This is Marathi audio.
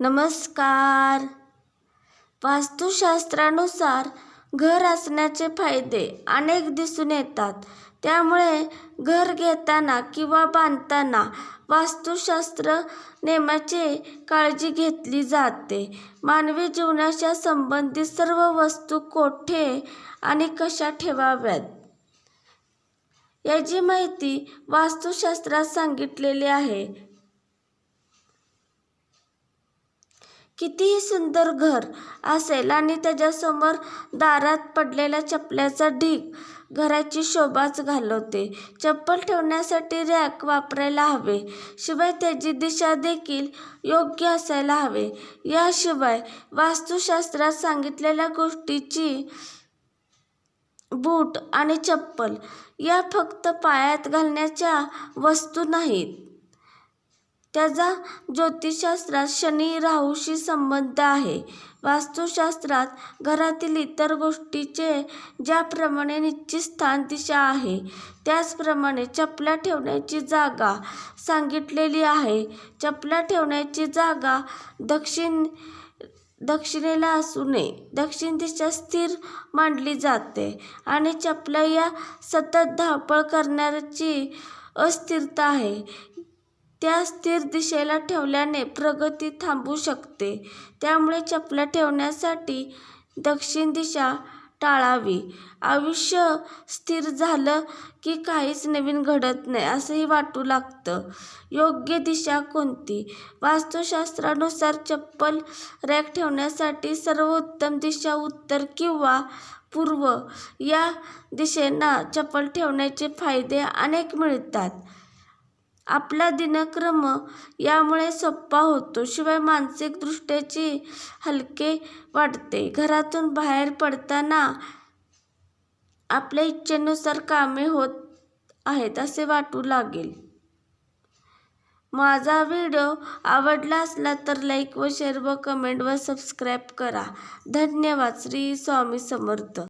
नमस्कार. वास्तुशास्त्रानुसार घर असण्याचे फायदे अनेक दिसून येतात. त्यामुळे घर घेताना किंवा बांधताना वास्तुशास्त्र नियमाची काळजी घेतली जाते. मानवी जीवनाच्या संबंधित सर्व वस्तू कोठे आणि कशा ठेवाव्यात? याची माहिती वास्तुशास्त्रात सांगितलेली आहे. कितीही सुंदर घर असेल आणि त्याच्यासमोर दारात पडलेल्या चपल्याचा ढीग घराची शोभाच घालवते. चप्पल ठेवण्यासाठी रॅक वापरायला हवे. शिवाय त्याची दिशा देखील योग्य असायला हवे. याशिवाय वास्तुशास्त्रात सांगितलेल्या गोष्टीची बूट आणि चप्पल या फक्त पायात घालण्याच्या वस्तू नाहीत. त्याचा ज्योतिषशास्त्रात शनी राहूशी संबंध आहे. वास्तुशास्त्रात घरातील इतर गोष्टीचे ज्याप्रमाणे निश्चित स्थान दिशा आहे त्याचप्रमाणे चपला ठेवण्याची जागा सांगितलेली आहे. चपला ठेवण्याची जागा दक्षिण दक्षिणेला असू नये. दक्षिण दिशा स्थिर मांडली जाते आणि चपला या सतत धावपळ करण्याची अस्थिरता आहे. त्या स्थिर दिशेला ठेवल्याने प्रगती थांबू शकते. त्यामुळे चपला ठेवण्यासाठी दक्षिण दिशा टाळावी. आयुष्य स्थिर झालं की काहीच नवीन घडत नाही असंही वाटू लागतं. योग्य दिशा कोणती? वास्तुशास्त्रानुसार चप्पल रॅक ठेवण्यासाठी सर्वोत्तम दिशा उत्तर किंवा पूर्व या दिशेनं चप्पल ठेवण्याचे फायदे अनेक मिळतात. आपला दिनक्रम यामुळे सोपा होतो. शिवाय मानसिक दृष्ट्याची हलके वाटते. घरातून बाहेर पडताना आपल्या इच्छेनुसार कामे होत आहेत असे वाटू लागेल. माझा व्हिडिओ आवडला असला तर लाईक व शेअर व कमेंट व सबस्क्राईब करा. धन्यवाद. श्री स्वामी समर्थ.